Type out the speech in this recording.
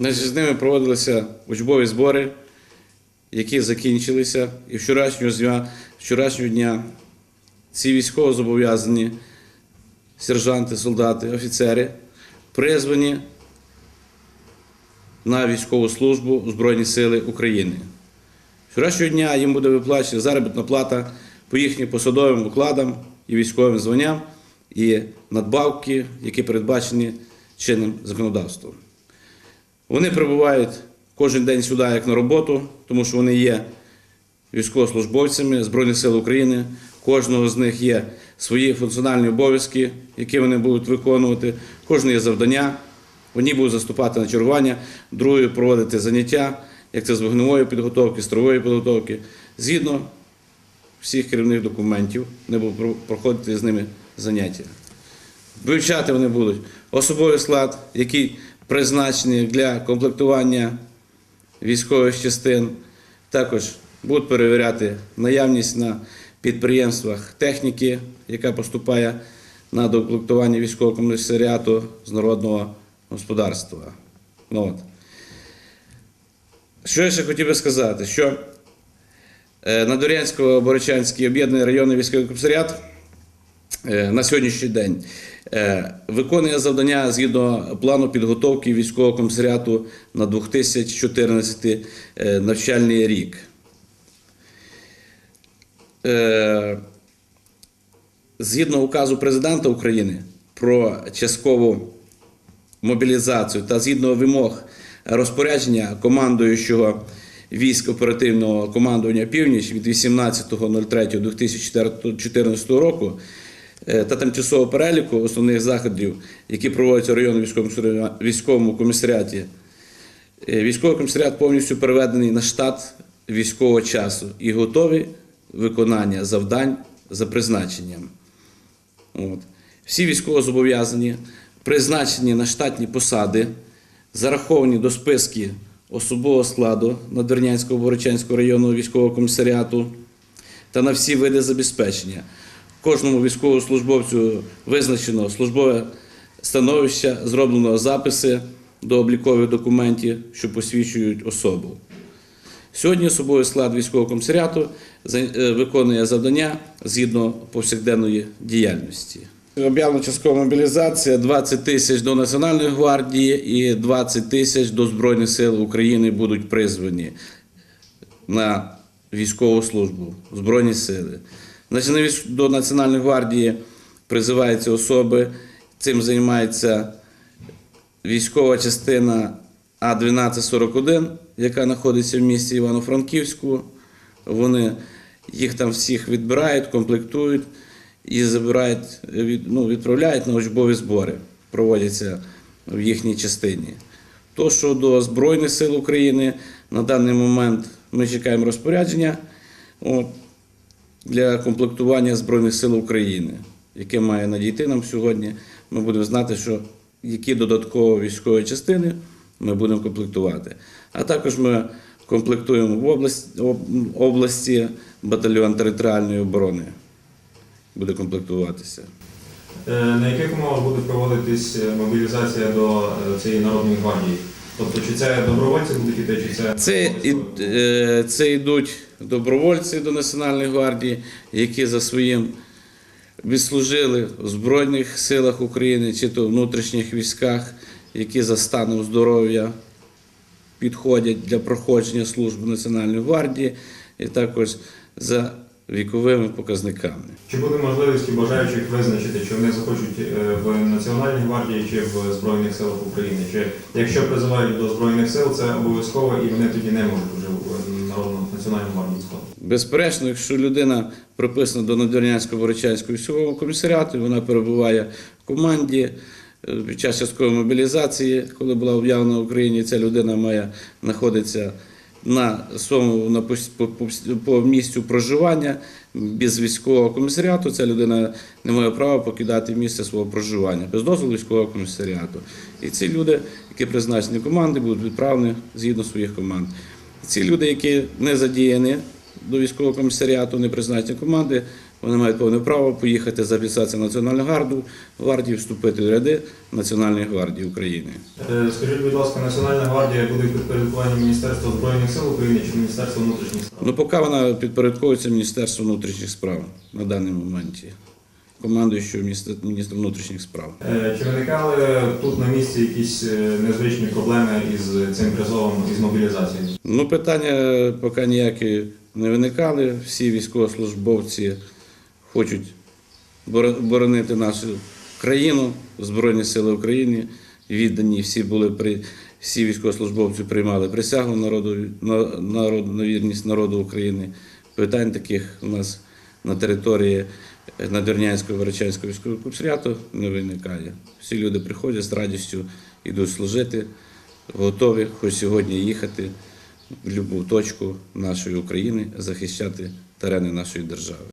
Значить, з ними проводилися учбові збори, які закінчилися. І вчорашнього дня, вчорашнього дня ці військово зобов'язані сержанти, солдати, офіцери призвані на військову службу Збройні Сили України. Вчорашнього дня їм буде виплачена заробітна плата по їхнім посадовим укладам і військовим званням і надбавки, які передбачені чинним законодавством. Вони прибувають кожен день сюди як на роботу, тому що вони є військовослужбовцями Збройних сил України. Кожного з них є свої функціональні обов'язки, які вони будуть виконувати. Кожне є завдання. Одні будуть заступати на чергування, другі проводити заняття, як це з вогневої підготовки, стрової підготовки. Згідно всіх керівних документів, не будуть проходити з ними заняття. Вивчати вони будуть особовий склад, який призначений для комплектування військових частин. Також будуть перевіряти наявність на підприємствах техніки, яка поступає на докомплектування військового комісаріату з народного господарства. Ну, от. Що я ще хотів би сказати, що е, Надорянсько-Борочанський об'єднаний районний військовий комісаріат на сьогоднішній день е, виконує завдання згідно плану підготовки військового комісаріату на 2014 е, навчальний рік. Е, Згідно указу президента України про часткову мобілізацію та згідно вимог розпорядження командуючого військ оперативного командування Північ від 18.03.2014 року е, та тимчасового переліку основних заходів, які проводяться в районному військовому комісаріаті. Е, Військовий комісаріат повністю переведений на штат військового часу і готовий виконання завдань за призначенням. От. Всі військовозобов'язані, призначені на штатні посади, зараховані до списки особового складу Надвірнянського Борочанського районного військового комісаріату та на всі види забезпечення. Кожному військовослужбовцю визначено службове становище, зроблено записи до облікових документів, що посвідчують особу. Сьогодні особовий склад військового комісаріату е, виконує завдання згідно повсякденної діяльності. Об'явлена часткова мобілізація 20 тисяч до Національної гвардії і 20 тисяч до Збройних сил України будуть призвані на військову службу, Збройні сили. До Національної гвардії призиваються особи, цим займається військова частина А1241, яка знаходиться в місті Івано-Франківську. Вони їх там всіх відбирають, комплектують і забирають, ну, відправляють на учбові збори, проводяться в їхній частині. То, що до Збройних сил України на даний момент ми чекаємо розпорядження от, для комплектування Збройних сил України, яке має надійти нам сьогодні. Ми будемо знати, що які додаткові військові частини ми будемо комплектувати. А також ми комплектуємо в області, області батальйон територіальної оборони. Буде комплектуватися. Е, На яких умовах буде проводитись е, мобілізація до е, цієї народної гвардії? Тобто, чи це добровольці будуть іти, чи це Це, це йдуть добровольці до Національної гвардії, які за своїм відслужили в Збройних силах України чи то внутрішніх військах, які за станом здоров'я підходять для проходження служби Національної гвардії, і також за віковими показниками. Чи буде можливість бажаючих визначити, чи вони захочуть е, в Національній гвардії чи в Збройних силах України? Чи якщо призивають до Збройних сил, це обов'язково і вони тоді не можуть вже гвардію склати? Безперечно, якщо людина приписана до Надвірнянського Борочанського військового комісаріату, вона перебуває в команді е, під час часткової мобілізації, коли була об'явлена в Україні, ця людина має знаходитися на своєму на по, по, по місцю проживання без військового комісаріату. Ця людина не має права покидати місце свого проживання без дозволу військового комісаріату. І ці люди, які призначені команди, будуть відправлені згідно своїх команд. Ці люди, які не задіяні до військового комісаріату, не призначені команди, Вони мають повне право поїхати записатися в Національну гарду, гвардію, вступити в ряди Національної гвардії України. Е, Скажіть, будь ласка, Національна гвардія буде в підпорядкуванні Міністерства Збройних сил України чи Міністерства внутрішніх справ? Ну, поки вона підпорядковується Міністерству внутрішніх справ на даний моменті, командуючого міністр- міністра внутрішніх справ. Е, Чи виникали тут на місці якісь е, незвичні проблеми із цим призовом із мобілізацією? Ну, питання поки ніякі не виникали. Всі військовослужбовці хочуть боро- боронити нашу країну, Збройні Сили України. Віддані всі були при всі військовослужбовці приймали присягу народу на, народу на вірність народу України. Питань таких у нас на території е, Надвірнянського Веречанського військового комісаріату не виникає. Всі люди приходять з радістю, йдуть служити, готові хоч сьогодні їхати в будь-яку точку нашої України, захищати терени нашої держави.